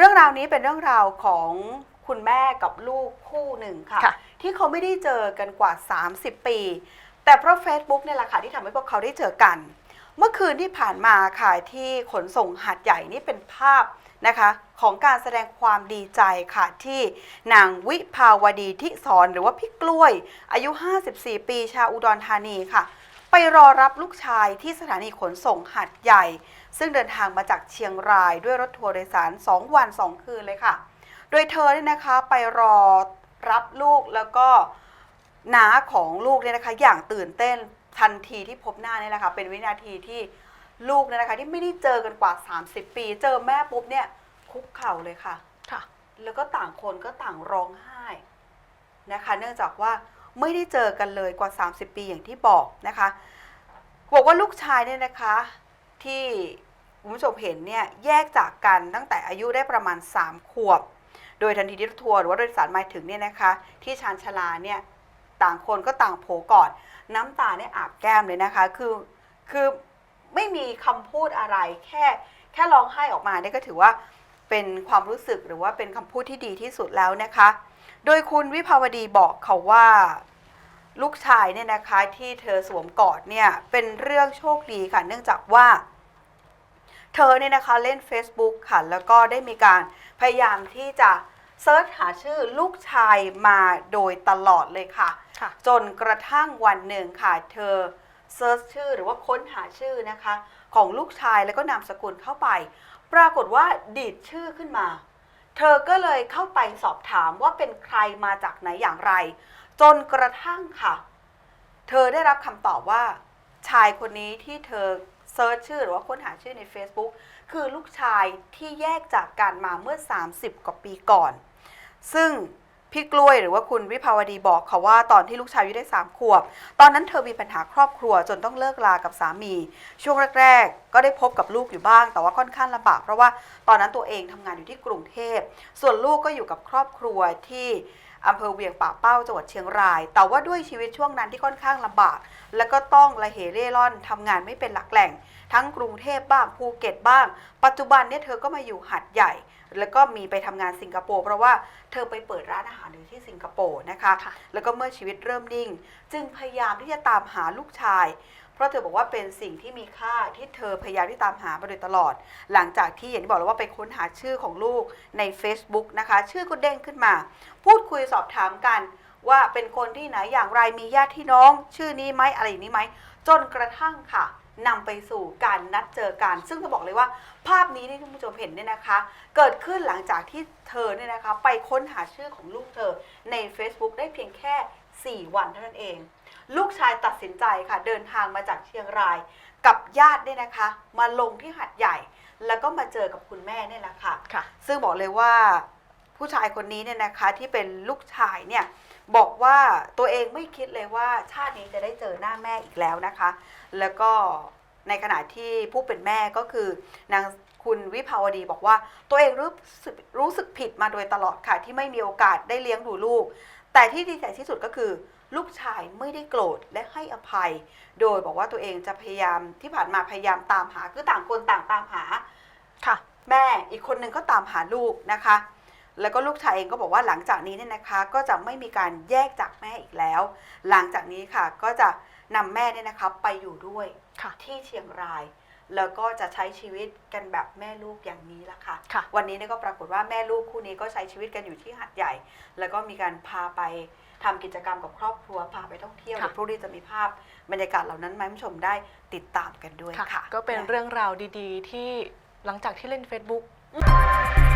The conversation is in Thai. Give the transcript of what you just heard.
รื่องราวนี้เป็นเรื่องราวของคุณแม่กับลูกคู่หนึ่งค่ะ ค่ะ ที่เขาไม่ได้เจอกันกว่า 30 ปี แต่เพราะ Facebook เนี่ยแหละค่ะที่ทำให้พวกเขาได้เจอกัน เมื่อคืนที่ผ่านมาค่ะที่ขนส่งหัดใหญ่นี่เป็นภาพนะคะ ของการแสดงความดีใจค่ะที่นางวิภาวดีทิศรหรือว่าพี่กล้วย อายุ 54 ปีชาวอุดรธานีค่ะ ไปรอรับลูกชายที่สถานีขนส่งหัดใหญ่ ซึ่งเดินทางมาจากเชียงรายด้วยรถทัวร์โดยสาร 2 วัน 2 คืนเลยค่ะ โดยเธอเนี่ยนะคะไปรอรับลูกแล้วก็น้าของลูกเนี่ยนะคะ อย่างตื่นเต้นทันทีที่พบหน้าเนี่ยแหละค่ะเป็นวินาทีที่ลูกเนี่ยนะคะ ที่ไม่ได้เจอกันกว่า 30 ปี เจอแม่ปุ๊บเนี่ยคุกเข่าเลยค่ะ ค่ะ แล้วก็ต่างคนก็ต่างร้องไห้นะคะ เนื่องจากว่า ไม่ได้เจอกันเลยกว่า 30 ปีอย่างที่บอกนะคะบอกว่าลูกชายเนี่ยนะคะที่คุณผู้ชมเห็นเนี่ยแยกจากกันตั้งแต่อายุได้ประมาณ 3 ขวบ โดยทันทีที่รถทัวร์หรือว่าโดยสารมาถึงเนี่ยนะคะที่ชานชลาเนี่ยต่างคนก็ต่างโผกอดน้ำตาเนี่ยอาบแก้มเลยนะคะ คือคือไม่มีคำพูดอะไรแค่แค่ร้องไห้ออกมาเนี่ยก็ถือว่า เป็นความรู้สึกหรือว่าเป็นคำพูดที่ดีที่สุดแล้วนะคะ โดยคุณวิภาวดีบอกเขาว่า ลูกชายเนี่ยนะคะที่เธอสวมกอดเนี่ยเป็นเรื่องโชคดีค่ะ เนื่องจากว่า เธอเนี่ยนะคะเล่น Facebook ค่ะ แล้วก็ได้มีการพยายามที่จะเซิร์ชหาชื่อลูกชายมาโดยตลอดเลยค่ะค่ะจนกระทั่งวันหนึ่งค่ะ เธอเซิร์ชชื่อหรือว่าค้นหาชื่อนะคะ ของลูกชายแล้วก็นามสกุลเข้าไป ปรากฏว่าดีดชื่อขึ้นมา เธอก็เลยเข้าไปสอบถามว่าเป็นใครมาจากไหนอย่างไร จนกระทั่งค่ะ เธอได้รับคำตอบว่า ชายคนนี้ที่เธอเซิร์ชชื่อหรือว่าค้นหาชื่อใน Facebook คือลูกชายที่แยกจากกันมาเมื่อ 30 กว่าปีก่อน ซึ่ง พี่กล้วยหรือว่าคุณวิภาวดีบอกเขาว่าตอนที่ลูกชายอายุได้ 3 ขวบ ตอนนั้นเธอมีปัญหาครอบครัวจนต้องเลิกลากับสามี ช่วงแรก ๆ ก็ได้พบกับลูกอยู่บ้าง แต่ว่าค่อนข้างลำบากเพราะว่าตอนนั้นตัวเองทำงานอยู่ที่กรุงเทพ ส่วนลูกก็อยู่กับครอบครัวที่ อำเภอเวียงป่าเป้าจังหวัดเชียงราย แต่ว่าด้วยชีวิตช่วงนั้นที่ค่อนข้างลำบาก แล้วก็ต้องละเหเร่ร่อนทำงานไม่เป็นหลักแหล่ง ทั้งกรุงเทพบ้างภูเก็ตบ้าง ปัจจุบันเนี่ยเธอก็มาอยู่หัดใหญ่ แล้วก็มีไปทำงานสิงคโปร์เพราะว่าเธอไปเปิดร้านอาหารอยู่ที่สิงคโปร์นะคะค่ะแล้วก็เมื่อชีวิตเริ่มนิ่ง จึงพยายามที่จะตามหาลูกชายเพราะเธอบอกว่าเป็นสิ่งที่มีค่าที่เธอพยายามที่ตามหามาโดยตลอด หลังจากที่อย่างที่บอกแล้วว่าไปค้นหาชื่อของลูกใน Facebook นะคะ ชื่อก็เด้งขึ้นมา พูดคุยสอบถามกัน ว่าเป็นคนที่ไหนอย่างไรมีญาติพี่น้อง ชื่อนี้ไหมอะไรอย่างนี้ไหมจนกระทั่งค่ะนำไปสู่การนัดเจอกัน ซึ่งจะบอกเลยว่า ภาพนี้ที่ท่านผู้ชมเห็นเนี่ยนะคะ เกิดขึ้นหลังจากที่เธอเนี่ยนะคะ ไปค้นหาชื่อของลูกเธอใน Facebook ได้เพียงแค่ 4 วันเท่านั้นเอง ลูกชายตัดสินใจค่ะ เดินทางมาจากเชียงราย กับญาติเนี่ยนะคะ มาลงที่หัดใหญ่ แล้วก็มาเจอกับคุณแม่เนี่ยแหละค่ะ ค่ะ ซึ่งบอกเลยว่าผู้ชายคนนี้เนี่ยนะคะที่เป็นลูกชายเนี่ยบอกว่าตัวเองไม่คิดเลยว่าชาตินี้จะได้เจอหน้าแม่อีกแล้วนะคะ แล้วก็ในขณะที่ผู้เป็นแม่ก็คือนางคุณวิภาวดีบอกว่าตัวเองรู้สึกรู้สึกผิดมาโดยตลอดค่ะ ที่ไม่มีโอกาสได้เลี้ยงดูลูก แต่ที่ดีใจที่สุดก็คือ ลูกชายไม่ได้โกรธและให้อภัย โดยบอกว่าตัวเองจะพยายามที่ผ่านมาพยายามตามหาคือต่างคนต่างตามหาค่ะ แม่อีกคนนึงก็ตามหาลูกนะคะ แล้วก็ลูกชายเองก็บอกว่าหลังจากนี้เนี่ยนะคะ ก็จะไม่มีการแยกจากแม่อีกแล้ว หลังจากนี้ค่ะก็จะนำแม่เนี่ยนะคะไปอยู่ด้วยค่ะที่เชียงราย แล้วก็จะใช้ชีวิตกันแบบแม่ลูกอย่างนี้ละค่ะ ค่ะ วันนี้เนี่ยก็ปรากฏว่าแม่ลูกคู่นี้ก็ใช้ชีวิตกันอยู่ที่หัดใหญ่ แล้วก็มีการพาไปทำกิจกรรมกับครอบครัวพาไปท่องเที่ยวค่ะ เดี๋ยวพรุ่งนี้จะมีภาพบรรยากาศเหล่านั้นมาให้ผู้ชมได้ติดตามกันด้วยค่ะ ค่ะ ก็เป็นนะเรื่องราวดีๆ ที่หลังจากที่เล่น Facebook อืม